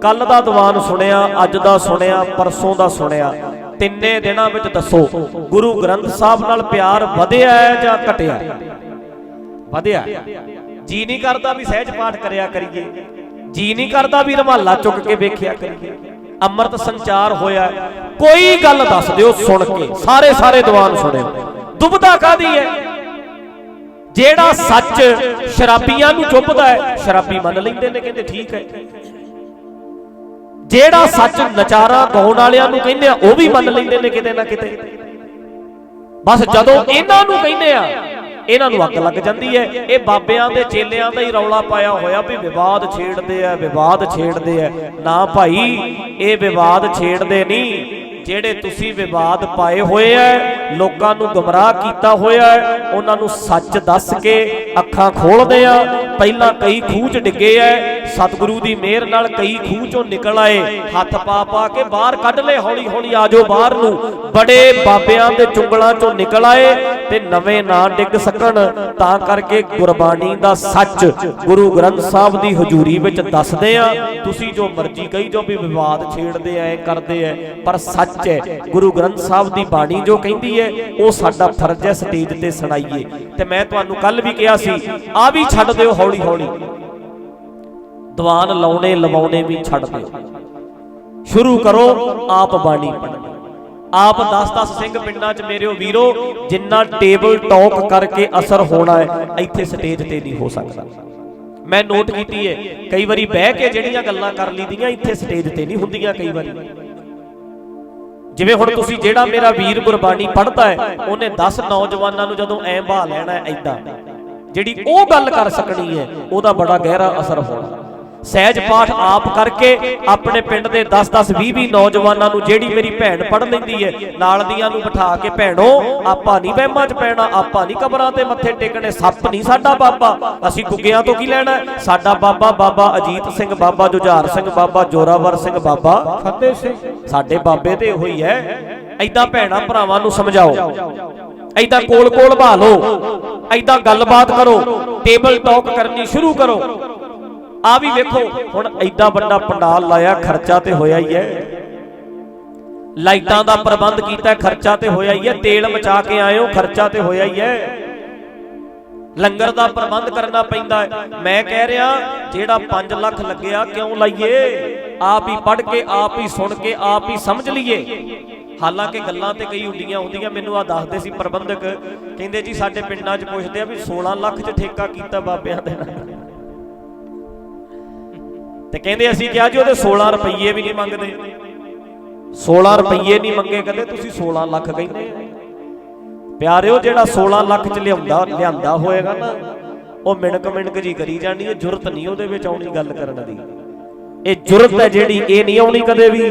ਕੱਲ ਦਾ ਦੀਵਾਨ ਸੁਣਿਆ, ਅੱਜ ਦਾ ਸੁਣਿਆ, ਪਰਸੋਂ ਦਾ ਸੁਣਿਆ। ਤਿੰਨੇ ਦਿਨਾਂ ਵਿੱਚ ਦੱਸੋ, ਗੁਰੂ ਗ੍ਰੰਥ ਸਾਹਿਬ ਨਾਲ ਪਿਆਰ ਵਧਿਆ ਹੈ ਜਾਂ ਘਟਿਆ? ਵਧਿਆ। ਜੀ ਨਹੀਂ ਕਰਦਾ ਵੀ ਸਹਿਜ ਪਾਠ ਕਰਿਆ ਕਰੀਏ। ਜੀ ਨਹੀਂ ਕਰਦਾ ਵੀ ਰਮਾਲਾ ਚੁੱਕ ਕੇ ਵੇਖਿਆ ਕਰੀਏ। ਅੰਮ੍ਰਿਤ ਸੰਚਾਰ ਹੋਇਆ। ਕੋਈ ਗੱਲ ਦੱਸ ਦਿਓ ਸੁਣ ਕੇ। ਸਾਰੇ ਸਾਰੇ ਦੀਵਾਨ ਸੁਣਿਓ। ਦੁਬਦਾ ਕਾਦੀ ਹੈ? ਜਿਹੜਾ ਸੱਚ ਸ਼ਰਾਬੀਆਂ ਨੂੰ ਚੁੱਭਦਾ ਹੈ, ਸ਼ਰਾਬੀ ਮੰਨ ਲੈਂਦੇ ਨੇ, ਕਹਿੰਦੇ ਠੀਕ ਹੈ। ਜਿਹੜਾ ਸੱਚ ਨਚਾਰਾ, ਗਾਉਣ ਵਾਲਿਆਂ ਨੂੰ ਕਹਿੰਦੇ ਆ, ਉਹ ਵੀ ਮੰਨ ਲੈਂਦੇ ਨੇ ਕਿਤੇ ਨਾ ਕਿਤੇ। ਬਸ ਜਦੋਂ ਇਹਨਾਂ ਨੂੰ ਕਹਿੰਦੇ ਆ ਇਹਨਾਂ ਨੂੰ ਅੱਗ ਲੱਗ ਜਾਂਦੀ ਹੈ। ਇਹ ਬਾਬਿਆਂ ਦੇ ਚੇਲਿਆਂ ਦਾ ਹੀ ਰੌਲਾ ਪਾਇਆ ਹੋਇਆ ਵੀ ਵਿਵਾਦ ਛੇੜਦੇ ਆ, ਵਿਵਾਦ ਛੇੜਦੇ ਆ। ਨਾ ਭਾਈ, ਇਹ ਵਿਵਾਦ ਛੇੜਦੇ ਨਹੀਂ। ਜਿਹੜੇ ਤੁਸੀਂ ਵਿਵਾਦ ਪਾਏ ਹੋਏ ਐ ਲੋਕਾਂ ਨੂੰ ਗਮਰਾਹ ਕੀਤਾ ਹੋਇਆ ਹੈ, ਉਹਨਾਂ ਨੂੰ ਸੱਚ ਦੱਸ ਕੇ ਅੱਖਾਂ ਖੋਲਦੇ ਆ। ਪਹਿਲਾਂ ਕਈ ਖੂਹ 'ਚ ਡਿੱਗੇ ਐ ਸਤਿਗੁਰੂ ਦੀ ਮਿਹਰ ਨਾਲ ਕਈ ਖੂਹ 'ਚੋਂ ਨਿਕਲ ਆਏ। ਹੱਥ ਪਾ ਪਾ ਕੇ ਬਾਹਰ ਕੱਢ ਲਏ ਹੌਲੀ ਹੌਲੀ ਆਜੋ ਬਾਹਰ ਨੂੰ। ਬੜੇ ਬਾਬਿਆਂ ਦੇ ਚੁੰਗਲਾਂ 'ਚੋਂ ਨਿਕਲ ਆਏ ਤੇ ਨਵੇਂ ਨਾ ਡਿੱਗ ਸਕਣ। ਤਾਂ ਕਰਕੇ ਗੁਰਬਾਣੀ ਦਾ ਸੱਚ ਗੁਰੂ ਗ੍ਰੰਥ ਸਾਹਿਬ ਦੀ ਹਜ਼ੂਰੀ ਵਿੱਚ ਦੱਸਦੇ ਆ, ਤੁਸੀਂ ਜੋ ਮਰਜ਼ੀ ਕਹੀ ਜੋ ਵੀ ਵਿਵਾਦ ਛੇੜਦੇ ਐ ਕਰਦੇ ਐ ਪਰ ਸੱਚ ਹੈ। ਗੁਰੂ ਗ੍ਰੰਥ ਸਾਹਿਬ ਦੀ ਬਾਣੀ ਜੋ ਕਹਿੰਦੀ ਹੈ, ਉਹ ਸਾਡਾ ਫਰਜ਼ ਹੈ ਸਟੇਜ ਤੇ ਸੁਣਾਈਏ। ਤੇ ਮੈਂ ਤੁਹਾਨੂੰ ਕੱਲ ਵੀ ਕਿਹਾ ਸੀ, ਆ ਵੀ ਛੱਡ ਦਿਓ ਹੌਲੀ ਹੌਲੀ ਦੀਵਾਨ ਲਾਉਣੇ, ਲਵਾਉਣੇ ਵੀ ਛੱਡ ਦਿਓ। ਸ਼ੁਰੂ ਕਰੋ ਆਪ ਬਾਣੀ ਪੜ੍ਹਨੀ। ਆਪ 10-10 ਸਿੰਘ ਪਿੰਡਾਂ 'ਚ ਮੇਰੇ ਵੀਰੋ, ਜਿੰਨਾ ਟੇਬਲ ਟਾਕ ਕਰਕੇ ਅਸਰ ਹੋਣਾ ਹੈ, ਇੱਥੇ ਸਟੇਜ ਤੇ ਨਹੀਂ ਹੋ ਸਕਦਾ। ਮੈਂ ਨੋਟ ਕੀਤੀ ਹੈ, ਕਈ ਵਾਰੀ ਬਹਿ ਕੇ ਜਿਹੜੀਆਂ ਗੱਲਾਂ ਕਰ ਲਈਆਂ ਇੱਥੇ ਸਟੇਜ ਤੇ ਨਹੀਂ ਹੁੰਦੀਆਂ ਕਈ ਵਾਰੀ। ਜਿਵੇਂ ਹੁਣ ਤੁਸੀਂ ਜਿਹੜਾ ਮੇਰਾ ਵੀਰ ਗੁਰਬਾਣੀ ਪੜ੍ਹਦਾ ਹੈ, ਉਹਨੇ 10 ਨੌਜਵਾਨਾਂ ਨੂੰ ਜਦੋਂ ਐਂ ਬਹਾ ਲੈਣਾ ਹੈ ਐਦਾਂ ਜਿਹੜੀ ਉਹ ਗੱਲ ਕਰ ਸਕਣੀ ਹੈ, ਉਹਦਾ ਬੜਾ ਗਹਿਰਾ ਅਸਰ ਹੋਣਾ। ਸਹਿਜ ਪਾਠ ਆਪ ਕਰਕੇ ਆਪਣੇ ਪਿੰਡ ਦੇ 10-10 20-20 ਨੌਜਵਾਨਾਂ ਨੂੰ ਜਿਹੜੀ ਮੇਰੀ ਭੈਣ ਪੜ੍ਹ ਲੈਂਦੀ ਹੈ ਨਾਲ ਦੀਆਂ ਨੂੰ ਬਿਠਾ ਕੇ ਭੈਣੋ ਆਪਾਂ ਨਹੀਂ ਵਹਿਮਾਂ 'ਚ ਪੈਣਾ ਆਪਾਂ ਨਹੀਂ ਕਬਰਾਂ ਤੇ ਮੱਥੇ ਟੇਕਣੇ ਸੱਪ ਨਹੀਂ ਸਾਡਾ ਬਾਬਾ ਅਸੀਂ ਗੁੱਗਿਆਂ ਤੋਂ ਕੀ ਲੈਣਾ? ਸਾਡਾ ਬਾਬਾ ਬਾਬਾ ਅਜੀਤ ਸਿੰਘ ਬਾਬਾ ਜੁਝਾਰ ਸਿੰਘ ਬਾਬਾ ਜੋਰਾਵਰ ਸਿੰਘ ਬਾਬਾ। ਫਤਿਹ ਸਿੰਘ। ਸਾਡੇ ਬਾਬੇ ਤੇ ਇਹੋ ਹੀ ਹੈ ਐਦਾਂ ਭੈਣਾ ਭਰਾਵਾਂ ਨੂੰ ਸਮਝਾਓ। ਐਦਾਂ ਕੋਲ ਕੋਲ ਬਹਾ ਲਓ ਐਦਾਂ ਗੱਲਬਾਤ ਕਰੋ। ਟੇਬਲ ਟਾਕ ਕਰਨੀ ਸ਼ੁਰੂ ਕਰੋ ਆ ਵੀ ਵੇਖੋ, ਹੁਣ ਐਡਾ ਵੱਡਾ ਪੰਡਾਲ ਲਾਇਆ, ਖਰਚਾ ਤੇ ਹੋਇਆ ਹੀ ਹੈ। ਲਾਈਟਾਂ ਦਾ ਪ੍ਰਬੰਧ ਕੀਤਾ, ਖਰਚਾ ਤੇ ਹੋਇਆ ਹੀ ਹੈ। ਤੇਲ ਮਚਾ ਕੇ ਆਇਓ, ਖਰਚਾ ਤੇ ਹੋਇਆ ਹੀ ਹੈ। ਲੰਗਰ ਦਾ ਪ੍ਰਬੰਧ ਕਰਨਾ ਪੈਂਦਾ ਹੈ। ਮੈਂ ਕਹਿ ਰਿਹਾ, ਜਿਹੜਾ 5 ਲੱਖ ਲੱਗਿਆ, ਕਿਉਂ ਲਾਈਏ? ਆਪ ਹੀ ਪੜ੍ਹ ਕੇ, ਆਪ ਹੀ ਸੁਣ ਕੇ, ਆਪ ਹੀ ਸਮਝ ਲਈਏ। ਹਾਲਾਂਕਿ ਗੱਲਾਂ ਤੇ ਕਈ ਉੱਡੀਆਂ ਹੁੰਦੀਆਂ, ਮੈਨੂੰ ਆ ਦੱਸਦੇ ਸੀ ਪ੍ਰਬੰਧਕ, ਕਹਿੰਦੇ ਜੀ, ਸਾਡੇ ਪਿੰਡਾਂ 'ਚ ਪੁੱਛਦੇ ਆ ਵੀ 16 ਲੱਖ 'ਚ ਠੇਕਾ ਕੀਤਾ ਬਾਬਿਆਂ ਦੇ ਨਾਲ। ਤੇ ਕਹਿੰਦੇ ਅਸੀਂ ਕਿਹਾ ਜੀ ਉਹਦੇ 16 ਰੁਪਏ ਵੀ ਨਹੀਂ ਮੰਗਦੇ। 16 ਰੁਪਏ ਨਹੀਂ ਮੰਗੇ, ਕਹਿੰਦੇ ਤੁਸੀਂ 16 ਲੱਖ ਕਹਿੰਦੇ ਆ। ਪਿਆਰਿਓ, ਜਿਹੜਾ 16 ਲੱਖ ਚ ਲਿਆਉਂਦਾ, ਲਿਆਂਦਾ ਹੋਏਗਾ ਨਾ, ਉਹ ਮਿਣਕ ਮਿਣਕ ਜੀ ਕਰੀ ਜਾਣੀ ਹੈ, ਜੁਰਤ ਨਹੀਂ ਉਹਦੇ ਵਿੱਚ ਆਉਣੀ ਗੱਲ ਕਰਨ ਦੀ। ਇਹ ਜੁਰਤ ਹੈ ਜਿਹੜੀ, ਇਹ ਨਹੀਂ ਆਉਣੀ ਕਦੇ ਵੀ।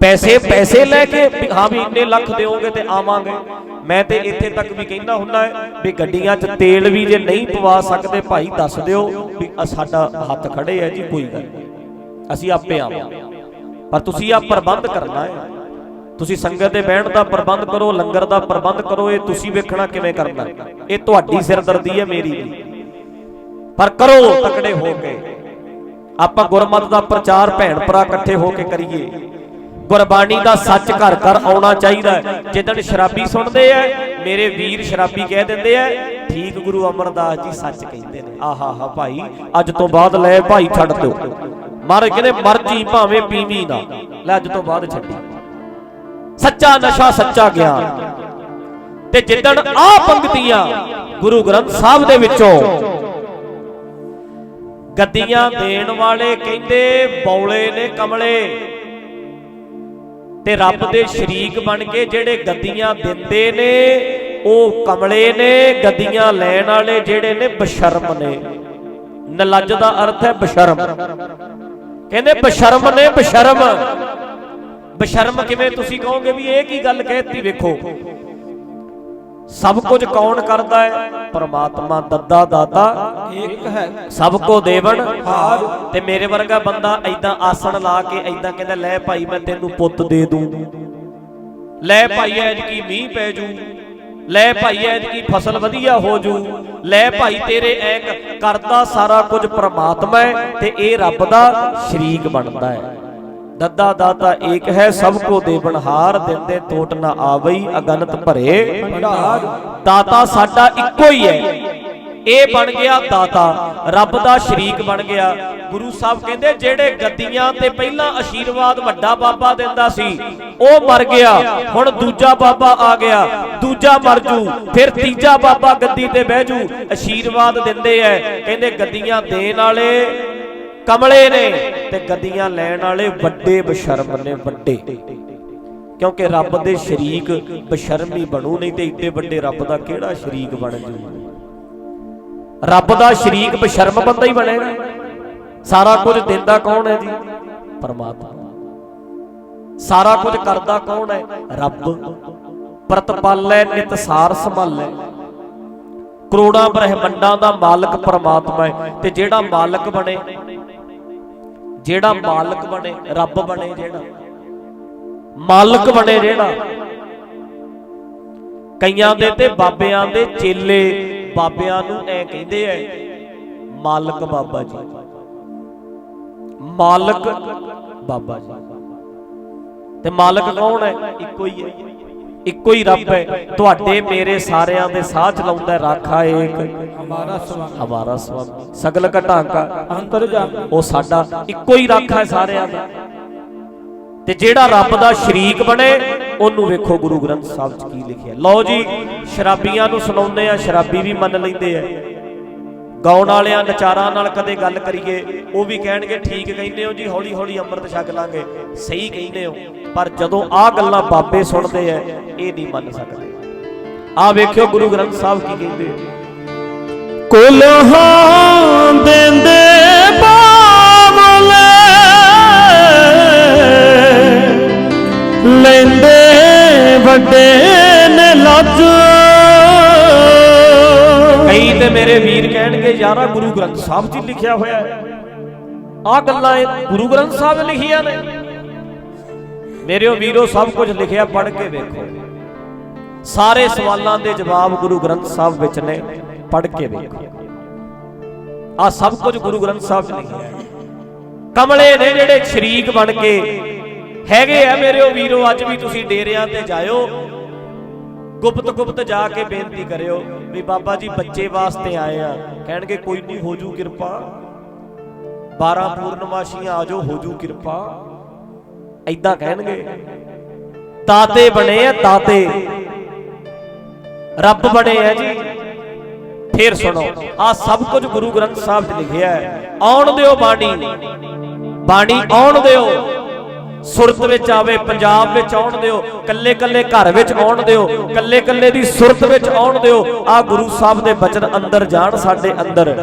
ਪੈਸੇ ਪੈਸੇ ਲੈ ਕੇ ਹਾਂ ਵੀ ਇੰਨੇ ਲੱਖ ਦਿਓਗੇ ਤੇ ਆਵਾਂਗੇ। ਮੈਂ ਤੇ ਇੱਥੇ ਤੱਕ ਵੀ ਕਹਿੰਦਾ ਹੁੰਦਾ ਵੀ ਗੱਡੀਆਂ 'ਚ ਤੇਲ ਵੀ ਜੇ ਨਹੀਂ ਪਵਾ ਸਕਦੇ, ਭਾਈ ਦੱਸ ਦਿਓ ਵੀ ਸਾਡਾ ਹੱਥ ਖੜੇ ਹੈ ਜੀ, ਕੋਈ ਗੱਲ ਅਸੀਂ ਆਪੇ ਆਵਾਂਗੇ। ਪਰ ਤੁਸੀਂ ਆ ਪ੍ਰਬੰਧ ਕਰਨਾ ਹੈ। ਤੁਸੀਂ ਸੰਗਤ ਦੇ ਬਹਿਣ ਦਾ ਪ੍ਰਬੰਧ ਕਰੋ, ਲੰਗਰ ਦਾ ਪ੍ਰਬੰਧ ਕਰੋ, ਇਹ ਤੁਸੀਂ ਵੇਖਣਾ ਕਿਵੇਂ ਕਰਨਾ। ਇਹ ਤੁਹਾਡੀ ਸਿਰਦਰਦੀ ਹੈ, ਮੇਰੀ ਨਹੀਂ। ਪਰ ਕਰੋ ਤਕੜੇ ਹੋ ਕੇ। ਆਪਾਂ ਗੁਰਮਤ ਦਾ ਪ੍ਰਚਾਰ ਭੈਣ ਭਰਾ ਇਕੱਠੇ ਹੋ ਕੇ ਕਰੀਏ। ਗੁਰਬਾਣੀ ਦਾ ਸੱਚ ਘਰ ਘਰ ਆਉਣਾ ਚਾਹੀਦਾ ਹੈ। ਜਿੱਦਣ ਸ਼ਰਾਬੀ ਸੁਣਦੇ ਐ ਮੇਰੇ ਵੀਰ ਸ਼ਰਾਬੀ ਕਹਿ ਦਿੰਦੇ ਐ ਠੀਕ ਗੁਰੂ ਅਮਰਦਾਸ ਜੀ ਸੱਚ ਕਹਿੰਦੇ ਨੇ। ਆਹਾ ਹਾ ਭਾਈ, ਅੱਜ ਤੋਂ ਬਾਅਦ ਲੈ ਭਾਈ ਛੱਡ ਦਿਓ। ਮਰ ਕਹਿੰਦੇ, ਮਰਜ਼ੀ ਭਾਵੇਂ ਪੀਵੀ ਨਾ। ਲੈ ਅੱਜ ਤੋਂ ਬਾਅਦ ਛੱਡੀ। ਸੱਚਾ ਨਸ਼ਾ, ਸੱਚਾ ਗਿਆਨ। ਤੇ ਜਿੱਦਣ ਆ ਪੰਕਤੀਆਂ ਗੁਰੂ ਗ੍ਰੰਥ ਸਾਹਿਬ ਦੇ ਵਿੱਚੋਂ ਗੱਦੀਆਂ ਦੇਣ ਵਾਲੇ ਕਹਿੰਦੇ, ਬੌਲੇ ਨੇ ਕਮਲੇ। ਤੇ ਰੱਬ ਦੇ ਸ਼ਰੀਕ ਬਣ ਕੇ ਜਿਹੜੇ ਗੱਦੀਆਂ ਦਿੰਦੇ ਨੇ, ਉਹ ਕਮਲੇ ਨੇ, ਗੱਦੀਆਂ ਲੈਣ ਵਾਲੇ ਜਿਹੜੇ ਨੇ ਬਸ਼ਰਮ ਨੇ। ਨਲੱਜ ਦਾ ਅਰਥ ਹੈ ਬਸ਼ਰਮ। ਕਹਿੰਦੇ ਬਸ਼ਰਮ ਨੇ ਬਸ਼ਰਮ। ਬਸ਼ਰਮ ਕਿਵੇਂ ਤੁਸੀਂ ਕਹੋਗੇ ਵੀ ਇਹ ਕੀ ਗੱਲ ਕਹਿਤੀ ਵੇਖੋ? ਸਭ ਕੁਝ ਕੌਣ ਕਰਦਾ ਹੈ? ਪਰਮਾਤਮਾ ਦੱਦਾ ਦਾਤਾ। ਇੱਕ ਹੈ। ਸਭ ਕੋ ਦੇਵਨ। ਹਾਰ। ਤੇ ਮੇਰੇ ਵਰਗਾ ਬੰਦਾ ਐਦਾਂ ਆਸਣ ਲਾ ਕੇ ਐਦਾਂ ਕਹਿੰਦਾ ਲੈ ਭਾਈ ਮੈਂ ਤੈਨੂੰ ਪੁੱਤ ਦੇ ਦੂੰ। ਲੈ ਭਾਈ ਐਜ ਕੀ ਮੀਂਹ ਪੈ ਜੂ। ਲੈ ਭਾਈ ਐਜ ਕੀ ਫਸਲ ਵਧੀਆ ਹੋ ਜੂ। ਲੈ ਭਾਈ ਤੇਰੇ ਐ ਕਰਦਾ ਸਾਰਾ ਕੁਝ ਪ੍ਰਮਾਤਮਾ ਹੈ ਤੇ ਇਹ ਰੱਬ ਦਾ ਸ਼ਰੀਕ ਬਣਦਾ ਹੈ। ਦੱਦਾ ਦਾਤਾ ਏਕ ਹੈ, ਸਭ ਕੋ ਦੇਵਨਹਾਰ ਦਿੰਦੇ ਟੋਟ ਨਾ ਆਵਈ ਅਗਨਤ ਭਰੇ। ਭੰਡਾਰ ਦਾਤਾ ਸਾਡਾ ਇੱਕੋ ਹੀ ਹੈ। ਇਹ ਬਣ ਗਿਆ ਦਾਤਾ, ਰੱਬ ਦਾ ਸ਼ਰੀਕ ਬਣ ਗਿਆ। ਗੁਰੂ ਸਾਹਿਬ ਕਹਿੰਦੇ, ਜਿਹੜੇ ਗੱਦੀਆਂ ਤੇ ਪਹਿਲਾਂ ਆਸ਼ੀਰਵਾਦ ਵੱਡਾ ਬਾਬਾ ਦਿੰਦਾ ਸੀ, ਉਹ ਮਰ ਗਿਆ। ਹੁਣ ਦੂਜਾ ਬਾਬਾ ਆ ਗਿਆ। ਦੂਜਾ ਮਰ ਜੂ, ਫਿਰ ਤੀਜਾ ਬਾਬਾ ਗੱਦੀ ਤੇ ਬਹਿ ਜੂ। ਆਸ਼ੀਰਵਾਦ ਦਿੰਦੇ ਐ। ਕਹਿੰਦੇ, ਗੱਦੀਆਂ ਦੇਣ ਵਾਲੇ ਕਮਲੇ ਨੇ ਤੇ ਗੱਦੀਆਂ ਲੈਣ ਵਾਲੇ ਵੱਡੇ ਬਸ਼ਰਮ ਨੇ ਵੱਡੇ। ਕਿਉਂਕਿ ਰੱਬ ਦੇ ਸ਼ਰੀਕ ਬਸ਼ਰਮੀ ਬਣੂ, ਨਹੀਂ ਤੇ ਏਡੇ ਵੱਡੇ ਰੱਬ ਦਾ ਕਿਹੜਾ ਸ਼ਰੀਕ ਬਣ ਜੂ? ਰੱਬ ਦਾ ਸ਼ਰੀਕ ਬਸ਼ਰਮ ਬੰਦਾ ਹੀ ਬਣੇਗਾ। ਸਾਰਾ ਕੁਝ ਦਿੰਦਾ ਕੌਣ ਹੈ ਜੀ? ਪਰਮਾਤਮਾ। ਸਾਰਾ ਕੁਝ ਕਰਦਾ ਕੌਣ ਹੈ? ਰੱਬ। ਪ੍ਰਤਪਾਲੈ ਨਿਤਸਾਰ ਸੰਭਾਲੈ। ਕਰੋੜਾਂ ਬ੍ਰਹਿਮੰਡਾਂ ਦਾ ਮਾਲਕ ਪਰਮਾਤਮਾ ਹੈ ਤੇ ਜਿਹੜਾ ਮਾਲਕ ਬਣੇ ਜਿਹੜਾ ਮਾਲਕ ਬਣੇ ਰੱਬ ਬਣੇ ਜਿਹੜਾ। ਮਾਲਕ ਬਣੇ ਜਿਹੜਾ। ਕਈਆਂ ਦੇ ਤੇ ਬਾਬਿਆਂ ਦੇ ਚੇਲੇ ਬਾਬਿਆਂ ਨੂੰ ਐ ਕਹਿੰਦੇ ਐ ਮਾਲਕ ਬਾਬਾ ਜੀ। ਮਾਲਕ ਬਾਬਾ ਜੀ। ਤੇ ਮਾਲਕ ਕੌਣ ਹੈ? ਇੱਕੋ ਹੀ ਹੈ। ਇੱਕੋ ਹੀ ਰੱਬ ਹੈ। ਤੁਹਾਡੇ ਮੇਰੇ ਸਾਰਿਆਂ ਦੇ ਸਾਹ ਚਲਾਉਂਦਾ ਰਾਖਾ ਏਕ, ਹਮਾਰਾ ਸਵਾਮੀ ਹਮਾਰਾ ਸਵਾਮੀ ਸਗਲ ਘਟਾਂਕਾ ਅੰਤਰ ਜਾਮ ਉਹ ਸਾਡਾ ਇੱਕੋ ਹੀ ਰਾਖਾ ਹੈ ਸਾਰਿਆਂ ਦਾ। ਤੇ ਜਿਹੜਾ ਰੱਬ ਦਾ ਸ਼ਰੀਕ ਬਣੇ, ਉਹਨੂੰ ਵੇਖੋ ਗੁਰੂ ਗ੍ਰੰਥ ਸਾਹਿਬ 'ਚ ਕੀ ਲਿਖਿਆ। ਲਓ ਜੀ, ਸ਼ਰਾਬੀਆਂ ਨੂੰ ਸੁਣਾਉਂਦੇ ਆ, ਸ਼ਰਾਬੀ ਵੀ ਮੰਨ ਲੈਂਦੇ ਆ। ਗਾਉਣ ਵਾਲਿਆਂ, ਨਚਾਰਾਂ ਨਾਲ ਕਦੇ ਗੱਲ ਕਰੀਏ, ਉਹ ਵੀ ਕਹਿਣਗੇ, ਠੀਕ ਕਹਿੰਦੇ ਹੋ ਜੀ ਹੌਲੀ ਹੌਲੀ ਅੰਮ੍ਰਿਤ ਛਕ ਲਾਂਗੇ। ਸਹੀ ਕਹਿੰਦੇ ਹੋ, ਪਰ ਜਦੋਂ ਆਹ ਗੱਲਾਂ ਬਾਬੇ ਸੁਣਦੇ ਆ ਇਹ ਨਹੀਂ ਮੰਨ ਸਕਦੇ। ਆ ਵੇਖਿਓ ਗੁਰੂ ਗ੍ਰੰਥ ਸਾਹਿਬ ਕੀ ਕਹਿੰਦੇ ਆ। ਕੁਲਹਾਂ ਬਾਵਲੇ, ਲੈਂਦੇ ਵੱਡੇ ਨੇ ਲੱਜ ਮੇਰੇ ਵੀਰ ਕਹਿਣਗੇ, ਯਾਰਾ ਗੁਰੂ ਗ੍ਰੰਥ ਸਾਹਿਬ 'ਚ ਲਿਖਿਆ ਹੋਇਆ ਹੈ। ਆਹ ਗੱਲਾਂ ਗੁਰੂ ਗ੍ਰੰਥ ਸਾਹਿਬ ਨੇ ਲਿਖੀਆਂ ਨੇ। ਮੇਰਿਓ ਵੀਰੋ, ਸਭ ਕੁਝ ਲਿਖਿਆ, ਪੜ੍ਹ ਕੇ ਵੇਖੋ। ਸਾਰੇ ਸਵਾਲਾਂ ਦੇ ਜਵਾਬ ਗੁਰੂ ਗ੍ਰੰਥ ਸਾਹਿਬ ਵਿੱਚ ਨੇ, ਪੜ੍ਹ ਕੇ ਵੇਖੋ। ਆਹ ਸਭ ਕੁਝ ਗੁਰੂ ਗ੍ਰੰਥ ਸਾਹਿਬ 'ਚ ਲਿਖਿਆ ਕਮਲੇ ਨੇ ਜਿਹੜੇ ਸ਼ਰੀਕ ਬਣ ਕੇ ਹੈਗੇ ਆ, ਮੇਰਿਓ ਵੀਰੋ, ਅੱਜ ਵੀ ਤੁਸੀਂ ਡੇਰਿਆਂ ਤੇ ਜਾਇਓ। ਗੁਪਤ ਗੁਪਤ ਜਾ ਕੇ ਬੇਨਤੀ ਕਰਿਓ ਵੀ ਬਾਬਾ ਜੀ ਬੱਚੇ ਵਾਸਤੇ ਆਏ ਆ। ਕਹਿਣਗੇ, ਕੋਈ ਨਹੀਂ ਹੋਜੂ ਕਿਰਪਾ। 12 ਪੂਰਨਮਾਸ਼ੀਆਂ ਆਜੋ ਹੋ ਜੂ ਕਿਰਪਾ। ਐਦਾਂ ਕਹਿਣਗੇ ਤਾਤੇ ਬਣੇ ਆ ਤਾਤੇ ਰੱਬ ਬਣੇ ਆ ਜੀ। ਫੇਰ ਸੁਣੋ ਆ ਸਭ ਕੁਝ ਗੁਰੂ ਗ੍ਰੰਥ ਸਾਹਿਬ 'ਚ ਲਿਖਿਆ ਹੈ। ਆਉਣ ਦਿਓ ਬਾਣੀ। ਬਾਣੀ ਆਉਣ ਦਿਓ। ਸੁਰਤ ਵਿੱਚ ਆਵੇ, ਪੰਜਾਬ ਵਿੱਚ ਆਉਣ ਦਿਓ ਕੱਲੇ ਕੱਲੇ ਘਰ ਵਿੱਚ ਆਉਣ ਦਿਓ ਕੱਲੇ ਕੱਲੇ ਦੀ ਸੁਰਤ ਵਿੱਚ ਆਉਣ ਦਿਓ ਆ ਗੁਰੂ ਸਾਹਿਬ ਦੇ ਬਚਨ ਅੰਦਰ ਜਾਣ ਸਾਡੇ ਅੰਦਰ।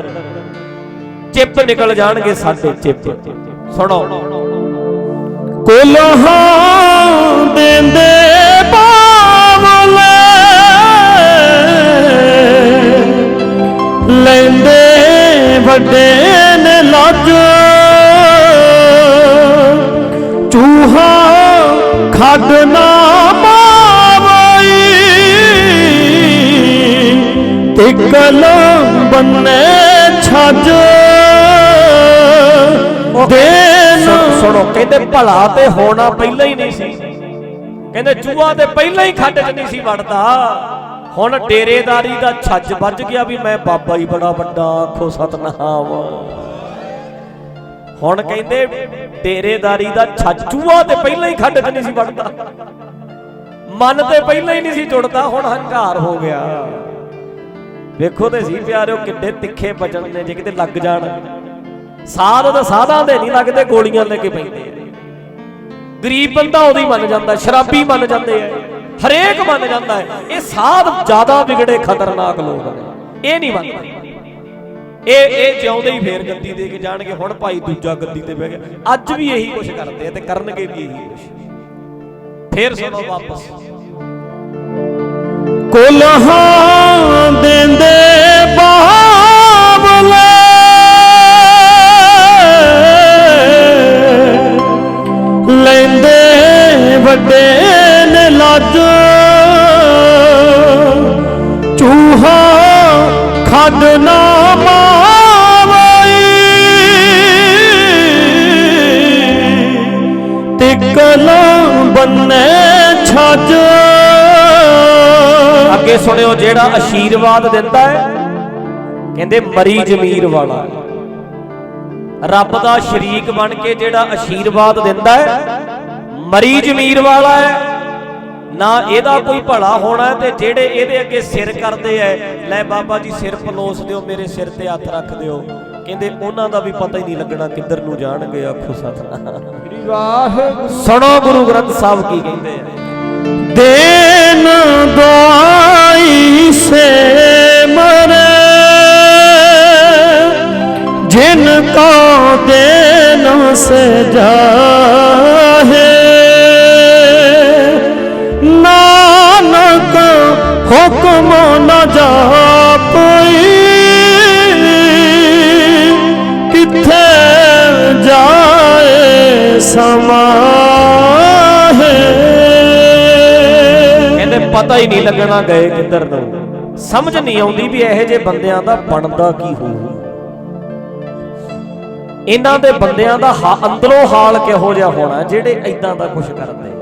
ਚਿੱਪ ਨਿਕਲ ਜਾਣਗੇ ਸਾਡੇ ਚਿੱਪ। ਸੁਣੋ। ਕੁਲਹਾਂ ਦਿੰਦੇ ਬਾਵਲੇ ਲੈਂਦੇ ਵੱਡੇ ਖੱਡ ਨਾ ਮਾਵਈ ਤਿਕਲ ਬੰਨੇ ਛੱਜ। ਦੇਨ ਸੁਣ- ਸੁਣੋ ਕਹਿੰਦੇ ਭਲਾ ਤੇ ਹੋਣਾ ਪਹਿਲਾਂ ਹੀ ਨਹੀਂ ਸੀ। ਕਹਿੰਦੇ ਚੂਹਾ ਤੇ ਪਹਿਲਾਂ ਹੀ ਖੱਡ 'ਚ ਨਹੀਂ ਸੀ ਵੜਦਾ। ਹੁਣ ਡੇਰੇਦਾਰੀ ਦਾ ਛੱਜ ਵੱਜ ਗਿਆ ਵੀ ਮੈਂ ਬਾਬਾ ਹੀ ਬੜਾ ਵੱਡਾ ਆਖੋ ਸਤਨਾਮ। ਹੁਣ ਕਹਿੰਦੇ ਡੇਰੇਦਾਰੀ ਦਾ ਛੱਜ ਚੂਹਾ ਤੇ ਪਹਿਲਾਂ ਹੀ ਖੱਡ 'ਚ ਨਹੀਂ ਸੀ ਵੜਦਾ ਮਨ ਤੇ ਪਹਿਲਾਂ ਹੀ ਨਹੀਂ ਸੀ ਜੁੜਦਾ, ਹੁਣ ਹੰਕਾਰ ਹੋ ਗਿਆ। ਵੇਖੋ ਤੇ ਸੀ ਪਿਆਰਿਓ, ਕਿੱਡੇ ਤਿੱਖੇ ਬਚਨ ਨੇ ਜੇ ਕਿਤੇ ਲੱਗ ਜਾਣ। ਸਾਧ ਤਾਂ ਸਾਧਾਂ ਦੇ ਨਹੀਂ ਲੱਗਦੇ, ਗੋਲੀਆਂ ਲੈ ਕੇ ਪੈਂਦੇ ਗਰੀਬ ਬੰਦਾ ਉਹਦੀ ਮੰਨ ਜਾਂਦਾ, ਸ਼ਰਾਬੀ ਮੰਨ ਜਾਂਦੇ ਆ। ਹਰੇਕ ਮੰਨ ਜਾਂਦਾ ਹੈ। ਇਹ ਸਾਧ ਜ਼ਿਆਦਾ ਵਿਗੜੇ ਖਤਰਨਾਕ ਲੋਕ ਨੇ। ਇਹ ਨਹੀਂ ਮੰਨਦੇ। ਇਹ ਇਹ ਜਿਉਂਦੇ ਹੀ ਫੇਰ ਗੱਦੀ ਦੇ ਕੇ ਜਾਣਗੇ, ਹੁਣ ਭਾਈ ਦੂਜਾ ਗੱਦੀ ਤੇ ਬਹਿ ਗਿਆ। ਅੱਜ ਵੀ ਇਹੀ ਕੁਝ ਕਰਦੇ ਆ ਤੇ ਕਰਨਗੇ ਵੀ ਇਹੀ ਕੁਝ ਫੇਰ ਸੁਣੋ ਵਾਪਸ। ਕੁਲਹਾਂ ਦਿੰਦੇ ਬਾਵਲੇ ਲੈਂਦੇ ਵੱਡੇ ਨੇ ਲੱਜ। ਚੂਹਾ ਖੱਡ ਨਾ ਮਾਵਈ ਬੰਨੇ ਛੱਜ। ਅੱਗੇ ਸੁਣਿਓ ਜਿਹੜਾ ਆਸ਼ੀਰਵਾਦ ਦਿੰਦਾ ਹੈ, ਕਹਿੰਦੇ ਮਰੀ ਜ਼ਮੀਰ ਵਾਲਾ। ਰੱਬ ਦਾ ਸ਼ਰੀਕ ਬਣ ਕੇ ਜਿਹੜਾ ਆਸ਼ੀਰਵਾਦ ਦਿੰਦਾ ਹੈ, ਮਰੀ ਜ਼ਮੀਰ ਵਾਲਾ ਹੈ। ਨਾ ਇਹਦਾ ਕੋਈ ਭਲਾ ਹੋਣਾ ਤੇ ਜਿਹੜੇ ਇਹਦੇ ਅੱਗੇ ਸਿਰ ਕਰਦੇ ਐ, ਲੈ ਬਾਬਾ ਜੀ ਸਿਰ ਪਲੋਸ ਦਿਓ, ਮੇਰੇ ਸਿਰ ਤੇ ਹੱਥ ਰੱਖ ਦਿਓ। ਕਹਿੰਦੇ ਉਹਨਾਂ ਦਾ ਵੀ ਪਤਾ ਹੀ ਨਹੀਂ ਲੱਗਣਾ ਕਿੱਧਰ ਨੂੰ ਜਾਣਗੇ ਆਖੋ ਸਤਨਾਮ। ਸ੍ਰੀ ਵਾਹਿਗੁਰੂ। ਸੁਣੋ ਗੁਰੂ ਗ੍ਰੰਥ ਸਾਹਿਬ ਕੀ ਕਹਿੰਦੇ ਆ। ਦੇਨ ਦੁਆਈ ਸੇ ਮਰੇ ਜਿਨ ਕੋ ਦੇਨ ਸੇ ਜਾਹੇ ਪਤਾ ਹੀ ਨਹੀਂ ਲੱਗਣਾ ਗਏ ਕਿੱਧਰ ਨੂੰ। ਸਮਝ ਨਹੀਂ ਆਉਂਦੀ ਵੀ ਇਹੋ ਜਿਹੇ ਬੰਦਿਆਂ ਦਾ ਬਣਦਾ ਕੀ ਹੋਊ। ਇਹਨਾਂ ਦੇ ਬੰਦਿਆਂ ਦਾ ਅੰਦਰੋਂ ਹਾਲ ਕਿਹੋ ਜਿਹਾ ਹੋਣਾ, ਜਿਹੜੇ ਇਦਾਂ ਦਾ ਕੁਝ ਕਰਦੇ।